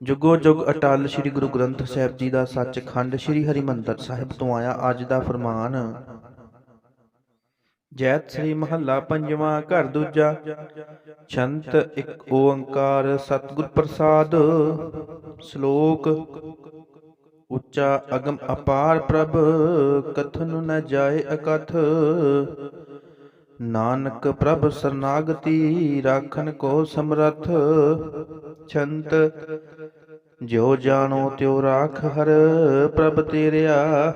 ਜੁਗੋ ਜੁਗ ਅਟਲ ਸ੍ਰੀ ਗੁਰੂ ਗ੍ਰੰਥ ਸਾਹਿਬ ਜੀ ਦਾ ਸੱਚਖੰਡ ਸ੍ਰੀ ਹਰਿਮੰਦਰ ਸਾਹਿਬ ਤੋਂ ਆਇਆ ਅੱਜ ਦਾ ਫਰਮਾਨ। ਜੈਤ ਸ੍ਰੀ ਮਹੱਲਾ ਪੰਜਵਾਂ, ਘਰ ਦੂਜਾ, ਛੰਤ ਇੱਕ ਓੰਕਾਰ, ਸਤਿਗੁਰ ਪ੍ਰਸਾਦ, ਸ਼ਲੋਕ, ਉੱਚਾ ਅਗਮ ਅਪਾਰ ਪ੍ਰਭ, ਕਥਨ ਨ ਜਾਏ ਅਕਥ, ਨਾਨਕ ਪ੍ਰਭ ਸਰਨਾਗਤੀ ਰਾਖਨ ਕੋ ਸਮਰਥ, ਛੰਤ ਜਿਉ ਜਾਣੋ ਤਿਉ ਰਾਖ ਹਰ, ਪ੍ਰਭ ਤੇਰਿਆ।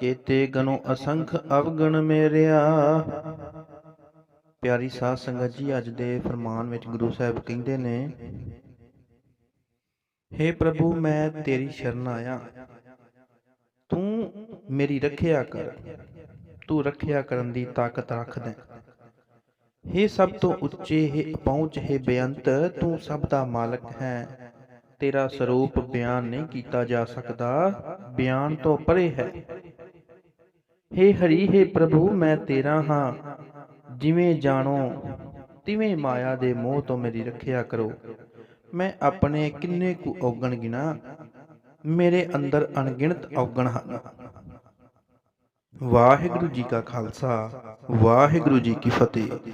ਕੇਤੇ ਗਨੋ ਅਸੰਖ ਅਵਗਣ ਮੇਰਿਆ। ਪਿਆਰੀ ਸਾਧ ਸੰਗਤ ਜੀ, ਅੱਜ ਦੇ ਫਰਮਾਨ ਵਿੱਚ ਗੁਰੂ ਸਾਹਿਬ ਕਹਿੰਦੇ ਨੇ हे ਪ੍ਰਭੂ, ਮੈਂ ਤੇਰੀ ਸ਼ਰਨ ਆਇਆ। ਤੂੰ ਮੇਰੀ ਰੱਖਿਆ ਕਰ। ਤੂੰ ਰੱਖਿਆ ਕਰਨ ਦੀ ਤਾਕਤ ਰੱਖਦਾ हे ਸਭ ਤੋਂ ਉੱਚੇ, ਹੈ ਪਹੁੰਚ, ਹੈ ਬੇਅੰਤ, ਤੂੰ ਸਭ ਦਾ ਮਾਲਕ ਹੈ। ਤੇਰਾ ਸਰੂਪ ਬਿਆਨ ਨਹੀਂ ਕੀਤਾ ਜਾ ਸਕਦਾ, ਬਿਆਨ ਤੋਂ ਪਰੇ ਹੈ। हे ਹਰੀ, ਹੈ ਪ੍ਰਭੂ, ਮੈਂ ਤੇਰਾ ਹਾਂ। ਜਿਵੇਂ ਜਾਣੋ, ਤਿਵੇਂ ਮਾਇਆ ਦੇ ਮੋਹ ਤੋਂ ਮੇਰੀ ਰੱਖਿਆ ਕਰੋ। ਮੈਂ ਆਪਣੇ ਕਿੰਨੇ ਕੁ ਔਗਣ ਗਿਣਾ, ਮੇਰੇ ਅੰਦਰ ਅਣਗਿਣਤ ਔਗਣ ਹਨ। ਵਾਹਿਗੁਰੂ ਜੀ ਕਾ ਖਾਲਸਾ, ਵਾਹਿਗੁਰੂ ਜੀ ਕੀ ਫਤਿਹ।